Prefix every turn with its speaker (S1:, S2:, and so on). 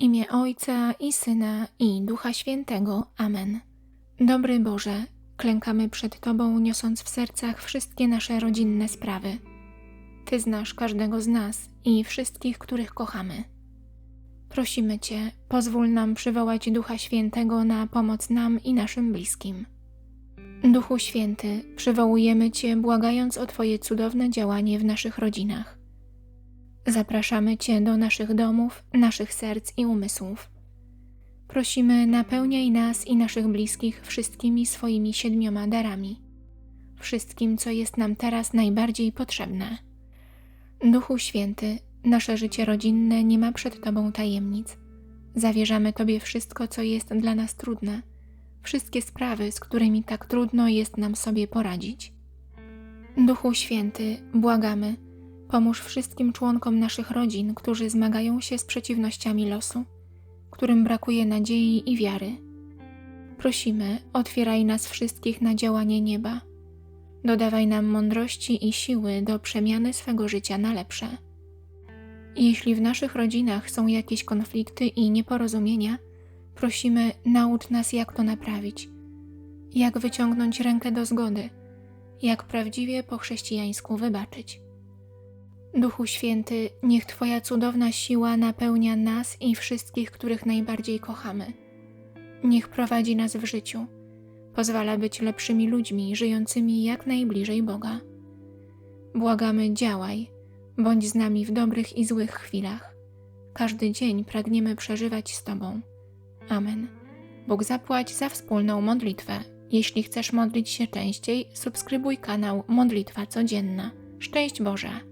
S1: imię Ojca i Syna i Ducha Świętego. Amen. Dobry Boże, klękamy przed Tobą, niosąc w sercach wszystkie nasze rodzinne sprawy. Ty znasz każdego z nas i wszystkich, których kochamy. Prosimy Cię, pozwól nam przywołać Ducha Świętego na pomoc nam i naszym bliskim. Duchu Święty, przywołujemy Cię, błagając o Twoje cudowne działanie w naszych rodzinach. Zapraszamy Cię do naszych domów, naszych serc i umysłów. Prosimy, napełniaj nas i naszych bliskich wszystkimi swoimi siedmioma darami, wszystkim, co jest nam teraz najbardziej potrzebne. Duchu Święty, nasze życie rodzinne nie ma przed Tobą tajemnic. Zawierzamy Tobie wszystko, co jest dla nas trudne, wszystkie sprawy, z którymi tak trudno jest nam sobie poradzić. Duchu Święty, błagamy, pomóż wszystkim członkom naszych rodzin, którzy zmagają się z przeciwnościami losu, którym brakuje nadziei i wiary. Prosimy, otwieraj nas wszystkich na działanie nieba. Dodawaj nam mądrości i siły do przemiany swego życia na lepsze. Jeśli w naszych rodzinach są jakieś konflikty i nieporozumienia, prosimy, naucz nas, jak to naprawić, jak wyciągnąć rękę do zgody, jak prawdziwie po chrześcijańsku wybaczyć. Duchu Święty, niech Twoja cudowna siła napełnia nas i wszystkich, których najbardziej kochamy. Niech prowadzi nas w życiu, pozwala być lepszymi ludźmi, żyjącymi jak najbliżej Boga. Błagamy, działaj, bądź z nami w dobrych i złych chwilach. Każdy dzień pragniemy przeżywać z Tobą. Amen. Bóg zapłać za wspólną modlitwę. Jeśli chcesz modlić się częściej, subskrybuj kanał Modlitwa Codzienna. Szczęść Boże!